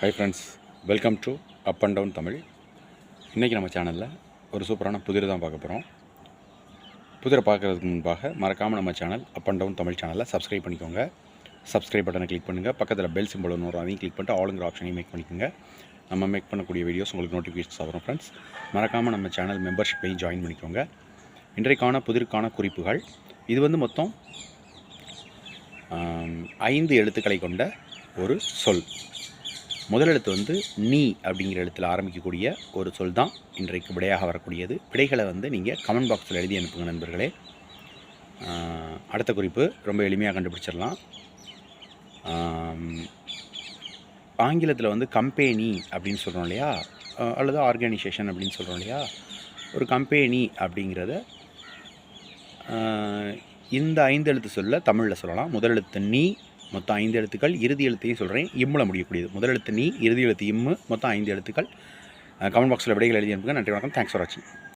Hi friends welcome to up and down Tamil இன்றைக்கி நம்ம சேனலில் ஒரு சூப்பரான புதிரை தான் பார்க்க போகிறோம் புதிரை பார்க்குறதுக்கு முன்பாக மறக்காமல் நம்ம channel up and down Tamil சேனலை சப்ஸ்கிரைப் பண்ணிக்கோங்க. சப்ஸ்கிரைப் பட்டனை கிளிக் பண்ணுங்கள் பக்கத்தில் பெல் சிம்பிள் ஒன்று அதையும் கிளிக் பண்ணிட்டு ஆளுங்கிற ஆப்ஷனையும் மேக் பண்ணிக்கோங்க. நம்ம மேக் பண்ணக்கூடிய வீடியோஸ் உங்களுக்கு நோட்டிஃபிகேஷன்ஸ் வரும் ஃப்ரெண்ட்ஸ் மறக்காமல் நம்ம சேனல் மெம்பர்ஷிப்பையும் ஜாயின் பண்ணிக்கோங்க. இன்றைக்கான புதிருக்கான குறிப்புகள். இது வந்து மொத்தம் ஐந்து எழுத்துக்களை கொண்ட ஒரு சொல். முதல் எழுத்து வந்து நீ அப்படிங்கிற எழுத்தில் ஆரம்பிக்கக்கூடிய ஒரு சொல் தான் இன்றைக்கு விடையாக வரக்கூடியது. விடைகளை வந்து நீங்கள் கமெண்ட் பாக்ஸில் எழுதி அனுப்புங்க நண்பர்களே. அடுத்த குறிப்பு ரொம்ப எளிமையாக கண்டுபிடிச்சிடலாம். ஆங்கிலத்தில் வந்து கம்பெனி அப்படின்னு சொல்கிறோம் இல்லையா? அல்லது ஆர்கனைசேஷன் அப்படின்னு சொல்கிறோம் இல்லையா? ஒரு கம்பெனி அப்படிங்கிறத இந்த ஐந்து எழுத்து சொல்ல தமிழில் சொல்லலாம். முதல் எழுத்து நீ மொத்தம் ஐந்து எழுத்துக்கள் இறுதி எழுத்தையும் சொல்கிறேன் இம்மில் முடியக்கூடியது. முதல் எழுத்து நீ இறுதி எழுத்து இம்மு. மொத்தம் ஐந்து எழுத்துக்கள். கமெண்ட் பாக்ஸில் விடைகள் எழுதி அனுப்புங்க. நன்றி வணக்கம். தேங்க்ஸ் ஃபார் வாட்சிங்